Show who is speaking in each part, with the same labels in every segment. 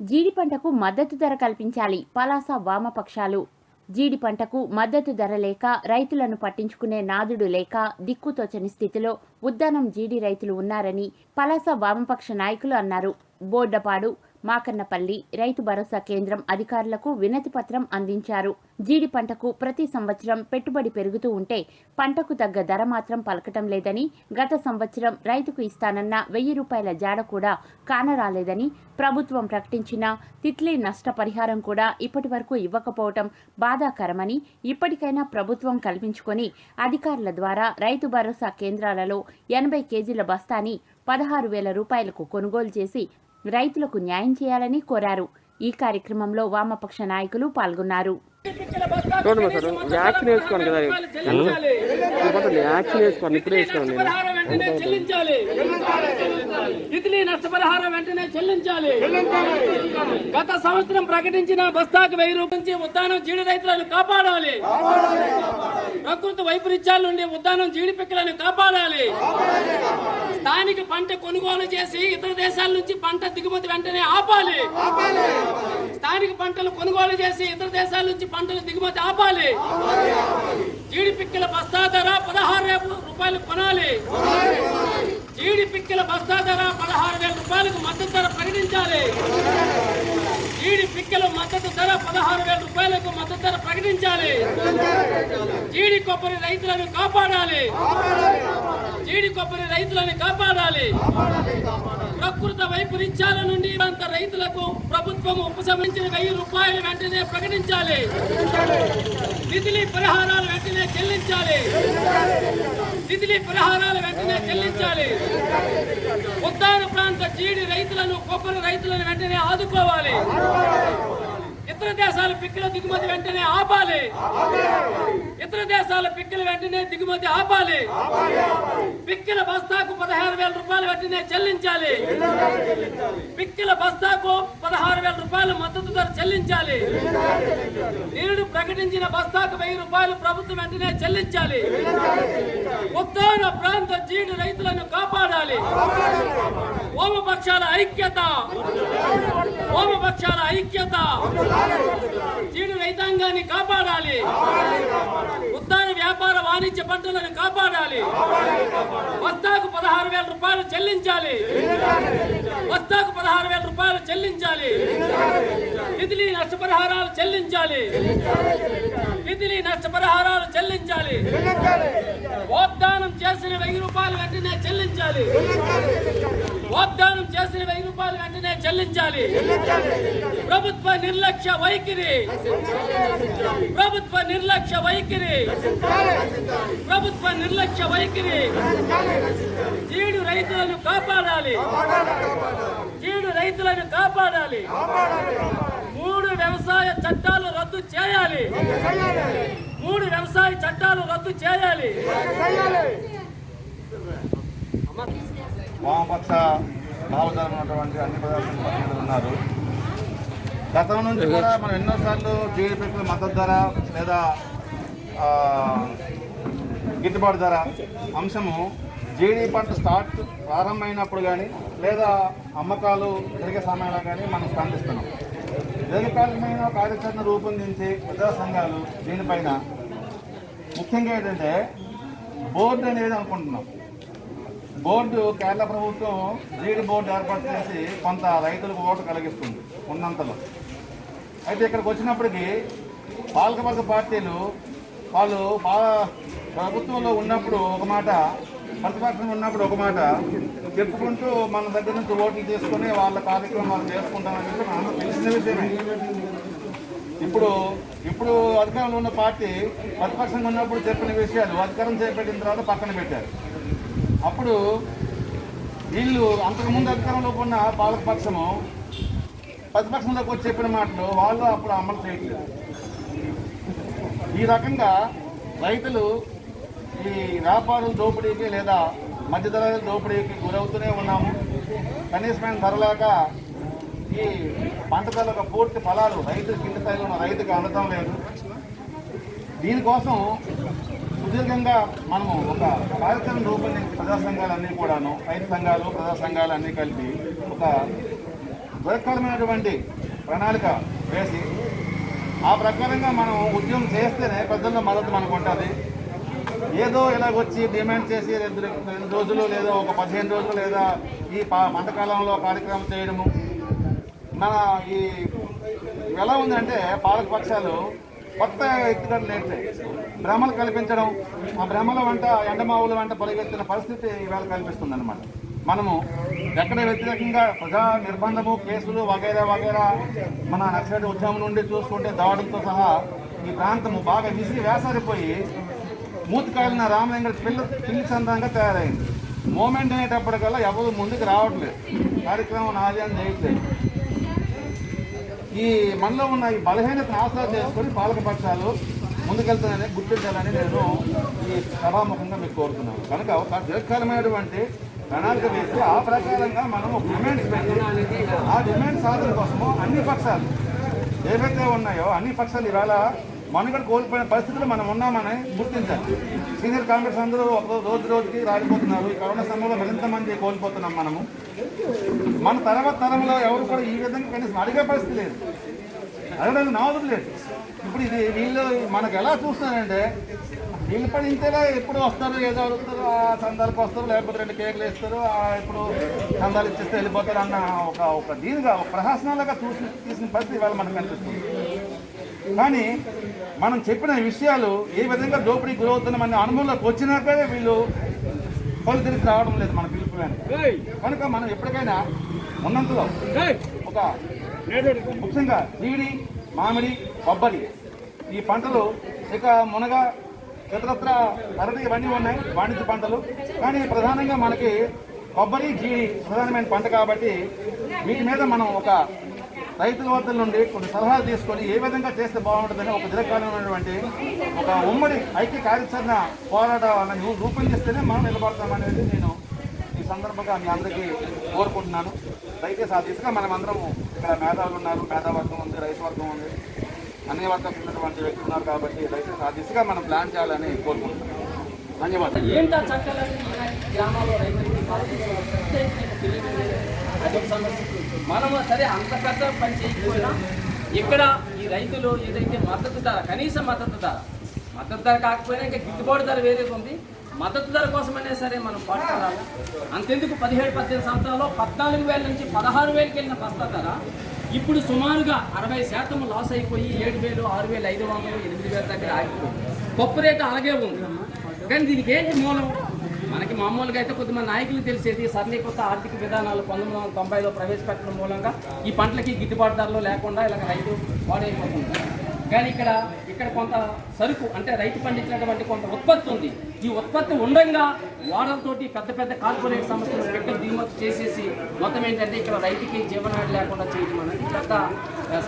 Speaker 1: జీడి పంటకు మద్దతు ధర కల్పించాలి. పలాస వామపక్షాలు జీడి పంటకు మద్దతు ధర లేక రైతులను పట్టించుకునే నాదుడు లేక దిక్కుతోచని స్థితిలో ఉద్దానం జీడి రైతులు ఉన్నారని పలాస వామపక్ష నాయకులు అన్నారు. బోర్డపాడు మాకన్నపల్లి రైతు భరోసా కేంద్రం అధికారులకు వినతి పత్రం అందించారు. జీడి పంటకు ప్రతి సంవత్సరం పెట్టుబడి పెరుగుతూ ఉంటే పంటకు తగ్గ ధర మాత్రం పలకటం లేదని గత సంవత్సరం రైతుకు ఇస్తానన్న వెయ్యి రూపాయల జాడ కూడా కానరాలేదని ప్రభుత్వం ప్రకటించిన తిట్లీ నష్టపరిహారం కూడా ఇప్పటి వరకు ఇవ్వకపోవటం బాధాకరమని ఇప్పటికైనా ప్రభుత్వం కల్పించుకొని అధికారుల ద్వారా రైతు భరోసా కేంద్రాలలో ఎనభై కేజీల బస్తాని పదహారు వేల రూపాయలకు కొనుగోలు చేసి రైతులకు న్యాయం చేయాలని కోరారు. ఈ కార్యక్రమంలో వామపక్ష నాయకులు పాల్గొన్నారు.
Speaker 2: చూడండి సార్ వ్యాక్సిన్ వేసుకోండి కదా. ఇవ్వండి వేసుకోండి ఇప్పుడే వేసుకోండి నేను.
Speaker 3: వెంటనే చెల్లించాలి. తితిలి నష్టపరిహారం వెంటనే చెల్లించాలి. గత సంవత్సరం ప్రకటించిన బస్తాకు వెయ్యి రూపాయల నుంచి ఉద్దానం జీడి రైతులను కాపాడాలి. ప్రకృతి వైపరీత్యాల నుండి ఉద్దానం జీడి పిక్కలను కాపాడాలి. స్థానిక పంట కొనుగోలు చేసి ఇతర దేశాల నుంచి పంట దిగుమతి వెంటనే ఆపాలి. స్థానిక పంటలు కొనుగోలు చేసి ఇతర దేశాల నుంచి పంటలు దిగుమతి ఆపాలి. జీడి పిక్కల బస్తా ధర పదహారు వేల రూపాయలు కొనాలి. జీడి పిక్కల బస్తా ధర పదహారు వేల రూపాయలకు మద్దతు ధర ప్రకటించాలి. జీడి పిక్కల మద్దతు ధర పదహారు వేల రూపాయలకు మద్దతు ధర ప్రకటించాలి. జీడి కొబ్బరి రైతులను కాపాడాలి. జీడి కొబ్బరి రైతులను కాపాడాలి. ప్రకృత వైపరీత్యాల నుండి అంత రైతులకు ప్రభుత్వం ఉపశమించిన వెయ్యి రూపాయలు వెంటనే ప్రకటించాలి. నిధులి పరిహారాలు వెంటనే చెల్లించాలి. నిధులి పరిహారాలు వెంటనే చెల్లించాలి. ఉద్దాన ప్రాంత జీడి రైతులను కొబ్బరి రైతులను వెంటనే ఆదుకోవాలి. ఇతర దేశాల పిక్కల దిగుమతి వెంటనే ఆపాలి. ఇతర దేశాల పిక్కల వెంటనే దిగుమతి ఆపాలి. పిక్కల బస్తాకు పదహారు వేల రూపాయలు వెంటనే చెల్లించాలి. పిక్కల బస్తాకు పదహారు వేల రూపాయలు మద్దతు ధర చెల్లించాలి. నిరుడు ప్రకటించిన బస్తాకు వెయ్యి రూపాయలు ప్రభుత్వం వెంటనే చెల్లించాలి. ఉత్తర ప్రాంత జీడి రైతులను కాపాడాలి. వామపక్షాల ఐక్యత. వామపక్షాల ఐక్యత జీడు రైతాంగాన్ని కాపాడాలి ఉద్దాన వ్యాపార పంటలను కాపాడాలి. బస్తాకు పదహారు వేల రూపాయలు చెల్లించాలి. బస్తాకు పదహారు వేల రూపాయలు చెల్లించాలి. నిధులి నష్టపరిహారాలు చెల్లించాలి. నిధులి నష్టపరిహారాలు చెల్లించాలి. వాగ్దానం చేసిన వెయ్యి రూపాయలు వెంటనే చెల్లించాలి. చేసిన వెయ్యి రూపాయలు వెంటనే చెల్లించాలి. ప్రభుత్వ నిర్లక్ష్య వైఖరి. ప్రభుత్వ నిర్లక్ష్య వైఖరి. ప్రభుత్వ నిర్లక్ష్య వైఖరి. జీడు రైతులను కాపాడాలి. జీడు రైతులను కాపాడాలి. మూడు వ్యవసాయ చట్టాలు రద్దు చేయాలి. మూడు వ్యవసాయ చట్టాలు రద్దు చేయాలి.
Speaker 4: వామపక్ష భావజాలం ఉన్నటువంటి అన్ని పదార్థాలు పార్టీలు ఉన్నారు. గతం నుంచి కూడా మనం ఎన్నోసార్లు జీడిపికి మద్దతు ధర లేదా గిట్టుబాటు ధర అంశము జీడీ పంట స్టార్ట్ ప్రారంభమైనప్పుడు కానీ లేదా అమ్మకాలు జరిగే సమయంలో కానీ మనం స్పందిస్తున్నాం. దీర్ఘకాలికమైన కార్యాచరణ రూపొందించి ప్రజా సంఘాలు దీనిపైన ముఖ్యంగా ఏంటంటే బోర్డు అనేది అనుకుంటున్నాం. బోర్డు కేరళ ప్రభుత్వం జీడి బోర్డు ఏర్పాటు చేసి కొంత రైతులకు ఓటు కలిగిస్తుంది ఉన్నంతలో. అయితే ఇక్కడికి వచ్చినప్పటికీ పాలకవర్గ పార్టీలు వాళ్ళు ప్రభుత్వంలో ఉన్నప్పుడు ఒక మాట ప్రతిపక్షం ఉన్నప్పుడు ఒక మాట చెప్పుకుంటూ మన దగ్గర నుంచి ఓట్లు తీసుకొని వాళ్ళ కార్యక్రమాలు చేసుకుంటామని చెప్పి మనకు తెలిసిన విషయమే. ఇప్పుడు ఇప్పుడు అధికారంలో ఉన్న పార్టీ ప్రతిపక్షంగా ఉన్నప్పుడు చెప్పిన విషయాలు అధికారం చేపట్టిన తర్వాత పక్కన పెట్టారు. అప్పుడు వీళ్ళు అంతకుముందు అధికారంలో ఉన్న పాలకపక్షము ప్రతిపక్షంలోకి వచ్చి చెప్పిన మాటలు వాళ్ళు అప్పుడు అమలు చేయట్లేదు. ఈ రకంగా రైతులు ఈ వ్యాపారుల దోపిడీకి లేదా మధ్యధరల దోపిడీకి గురవుతూనే ఉన్నాము. కనీసమైన ధరలేక ఈ పంట ధరలకు పూర్తి ఫలాలు రైతు కింద స్థాయిలో ఉన్న రైతుకు అందడం లేదు. దీనికోసం సుదీర్ఘంగా మనము ఒక కార్యక్రమం రూపొందించి ప్రజా సంఘాలన్నీ కూడాను రైతు సంఘాలు ప్రజా సంఘాలు అన్నీ కలిపి ఒక దురకరమైనటువంటి ప్రణాళిక వేసి ఆ ప్రకారంగా మనం ఉద్యమం చేస్తేనే ప్రజల్లో మద్దతు మనకు ఉంటుంది. ఏదో ఇలాగొచ్చి డిమాండ్ చేసి రెండు రెండు రోజులు లేదా ఒక పదిహేను రోజులు లేదా ఈ ప- పంటకాలంలో కార్యక్రమం చేయడము. మన ఈ ఎలా ఉందంటే పాలక పక్షాలు కొత్త ఎత్తుగడలు లేట్లే భ్రమలు కల్పించడం ఆ భ్రమల వెంట ఎండమావుల వెంట పరిగెత్తిన పరిస్థితి ఈవేళ కల్పిస్తుంది అనమాట మనము ఎక్కడ వ్యతిరేకంగా ప్రజా నిర్బంధము కేసులు వగైరా వగైరా మన నక్సలైట్ ఉద్యమం నుండి చూసుకుంటే దాడులతో సహా ఈ ప్రాంతము బాగా విసిరి వేసారిపోయి మూతికాయలిన రామలింగ పిల్ల పిల్లి చందంగా తయారైంది. మూమెంట్ అనేటప్పటికల్లా ఎవరు ముందుకు రావట్లేదు. కార్యక్రమం నాది అని చేయట్లేదు ఈ మనలో ఉన్న ఈ బలహీనతను ఆసరా చేసుకొని పాలకపక్షాలు ముందుకెళ్తానని గుర్తించాలని నేను ఈ సభాముఖంగా మీకు కోరుతున్నాను. కనుక ఒక దీర్ఘకాలమైనటువంటి ప్రణాళిక వేసి ఆ ప్రకారంగా మనం డిమాండ్స్ పెట్టి ఆ డిమాండ్ సాధన కోసము అన్ని పక్షాలు ఏవైతే ఉన్నాయో అన్ని పక్షాలు ఇవాళ మనుగడ కోల్పోయిన పరిస్థితులు మనం ఉన్నామని గుర్తించాలి. సీనియర్ కాంగ్రెస్ అందరూ ఒక రోజు రోజుకి రాలిపోతున్నారు. ఈ కరోనా సమయంలో మరింత మంది కోల్పోతున్నాం మనము. మన తర్వాత తరంలో ఎవరు కూడా ఈ విధంగా కనీసం అడిగే పరిస్థితి లేదు. అడగడానికి నవదు లేదు. ఇప్పుడు ఇది వీళ్ళు మనకు ఎలా చూస్తున్నారంటే వీళ్ళు పని ఇంతేలా ఎప్పుడు వస్తారు ఏదో అడుగుతారు ఆ సందాలకు వస్తారు లేకపోతే రెండు కేకులు వేస్తారు ఇప్పుడు చందాలు ఇచ్చేస్తే వెళ్ళిపోతారు అన్న ఒక ఒక దీనిగా ఒక ప్రహసనాలుగా చూసి తీసిన పరిస్థితి ఇవాళ మనకు కనిపిస్తుంది. కానీ మనం చెప్పిన విషయాలు ఏ విధంగా దోపిడీ గురవుతున్నామనే అనుభవంలోకి వచ్చినాకే వీళ్ళు పలు తిరిగి రావడం లేదు మన పిలుపు. కనుక మనం ఎప్పటికైనా ఉన్నంతలో ఒక ముఖ్యంగా జీడి మామిడి కొబ్బరి ఈ పంటలు ఇక మునగ ఇతరత్ర అరటి ఇవన్నీ ఉన్నాయి వాణిజ్య పంటలు. కానీ ప్రధానంగా మనకి కొబ్బరి జీడి ప్రధానమైన పంట కాబట్టి వీటి మీద మనం ఒక రైతుల వద్ద నుండి కొన్ని సలహాలు తీసుకొని ఏ విధంగా చేస్తే బాగుంటుందని ఒక దీర్ఘకాలమైనటువంటి ఒక ఉమ్మడి ఐక్య కార్యాచరణ పోరాటాలను రూపొందిస్తేనే మనం నిలబడతామనేది నేను ఈ సందర్భంగా మీ అందరికీ కోరుకుంటున్నాను. దయచేసి ఆ దిశగా మనం అందరము ఇక్కడ మేధావులు ఉన్నారు మేధావర్గం ఉంది రైతు వర్గం ఉంది. అన్ని వర్గం ఉన్నటువంటి వ్యక్తులు ఉన్నారు కాబట్టి దయచేసి ఆ దిశగా మనం ప్లాన్ చేయాలని కోరుకుంటున్నాను ధన్యవాదాలు.
Speaker 3: అదొక సమస్య మనము సరే అంత పెద్ద పని చేయకపోయినా ఇక్కడ ఈ రైతులు ఏదైతే మద్దతు ధర కనీస మద్దతు ధర మద్దతు ధర కాకపోయినా ఇంకా గిట్టుబాటు ధర వేరే ఉంది. మద్దతు ధర కోసమైనా సరే మనం పాటుపడాలి. అంతెందుకు పదిహేడు పద్దెనిమిది సంవత్సరాల్లో పద్నాలుగు వేల నుంచి పదహారు వేలకి వెళ్ళిన బస్తా ధర ఇప్పుడు సుమారుగా అరవై శాతం లాస్ అయిపోయి ఏడు వేలు ఆరు వేలు ఐదు వందలు ఎనిమిది వేల దగ్గర ఆగిపోయింది. పప్పు రేటు అలాగే ఉంది. కానీ దీనికి ఏంటి మూలం? మనకి మామూలుగా అయితే కొద్దిమంది నాయకులు తెలిసేది సరళీకృత ఆర్థిక విధానాలు పంతొమ్మిది వందల తొంభైలో ప్రవేశపెట్టడం మూలంగా ఈ పంటలకి గిట్టుబాటు ధరలు లేకుండా ఇలాగ రైతు పాడైపోతుంది. కానీ ఇక్కడ ఇక్కడ కొంత సరుకు అంటే రైతు పండించినటువంటి కొంత ఉత్పత్తి ఉంది. ఈ ఉత్పత్తి ఉండంగా వాడలతోటి పెద్ద పెద్ద కార్పొరేట్ సంస్థలు పెట్టి దిగుమతి చేసేసి మొత్తం ఏంటంటే ఇక్కడ రైతుకి జీవనాడి లేకుండా చేయడం అనేది పెద్ద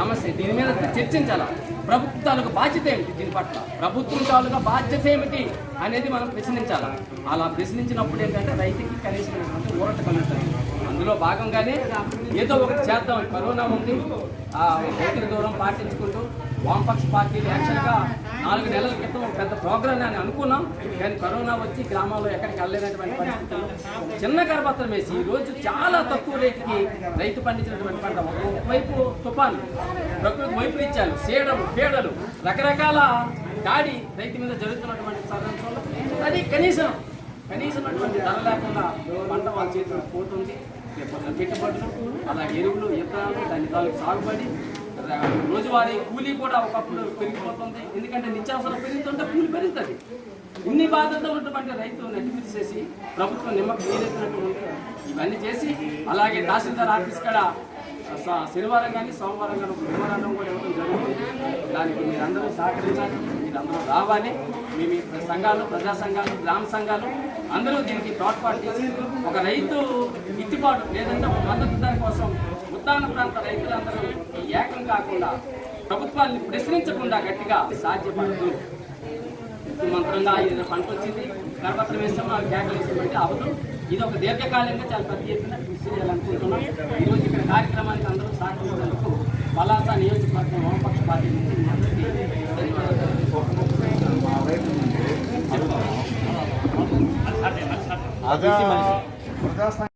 Speaker 3: సమస్య. దీని మీద చర్చించాలి? ప్రభుత్వాలకు బాధ్యత ఏమిటి దీని పట్ల? ప్రభుత్వం తాలూకా బాధ్యత ఏమిటి అనేది మనం ప్రశ్నించాలి? అలా ప్రశ్నించినప్పుడు ఏంటంటే రైతుకి కనీసం ఊరట కలుగుతుంది. అందులో భాగంగానే ఏదో ఒకటి చేద్దాం. కరోనా ఉంది. రైతుల దూరం పాటించుకుంటూ వామపక్ష పార్టీలు యాక్చువల్గా నాలుగు నెలల క్రితం పెద్ద ప్రోగ్రామ్ అని అనుకున్నాం. కానీ కరోనా వచ్చి గ్రామాల్లో ఎక్కడికి వెళ్ళలేనటువంటి పరిస్థితుల్లో చిన్న కరపత్రం వేసి ఈ రోజు చాలా తక్కువ రేటుకి రైతు పండించినటువంటి పంట ఒకవైపు తుఫాను ప్రకృతి ఇచ్చారు సేడలు పేడలు రకరకాల దాడి రైతు మీద జరుగుతున్నటువంటి సందర్భంలో అది కనీసం కనీసమైనటువంటి ధర లేకుండా పంట వాళ్ళ చేతిలో పోతుంది. పెట్టుబడులు అలాగే ఎరువులు ఇతరాలు దాని తాలూకు సాగుబడి రోజువారీ కూలీ కూడా ఒకప్పుడు పెరిగిపోతుంది. ఎందుకంటే నిత్యావసరం పెరుగుతుంటే కూలి పెరుగుతుంది. ఇన్ని బాధ్యతలు ఉన్నటువంటి రైతు నెట్టి చేసి ప్రభుత్వం నిమ్మకం నీరెత్తినట్టు ఇవన్నీ చేసి అలాగే తహసీల్దార్ ఆఫీస్ కూడా స- శనివారం కానీ సోమవారం కానీ ఒక వివరాలను కూడా ఇవ్వడం జరుగుతుంది. దానికి మీరందరూ సహకరించాలి మీరందరూ రావాలి. మీ మీ సంఘాలు ప్రజా సంఘాలు గ్రామ సంఘాలు అందరూ దీనికి తోడ్పాటు ఒక రైతు గిట్టుబాటు లేదంటే ఒక మద్దతు దాని కోసం ఉత్తాన ప్రాంత రైతులందరూ ఏకం కాకుండా ప్రభుత్వాన్ని ప్రశ్నించకుండా గట్టిగా సాధ్యపడదు. మంత్రంగా ఇది పంట వచ్చింది. కరపత్రం వేస్తాము అవి కేకలు వేసేటువంటి అవదు. ఇది ఒక దీర్ఘకాలంగా చాలా పెద్ద ఎత్తున కృషి చేయాలనుకుంటున్నాం ఈరోజు ఇక్కడ కార్యక్రమానికి అందరూ సహకరించినందుకు పలాస నియోజకవర్గం వామపక్ష పార్టీ నుంచి ధన్యవాదాలు.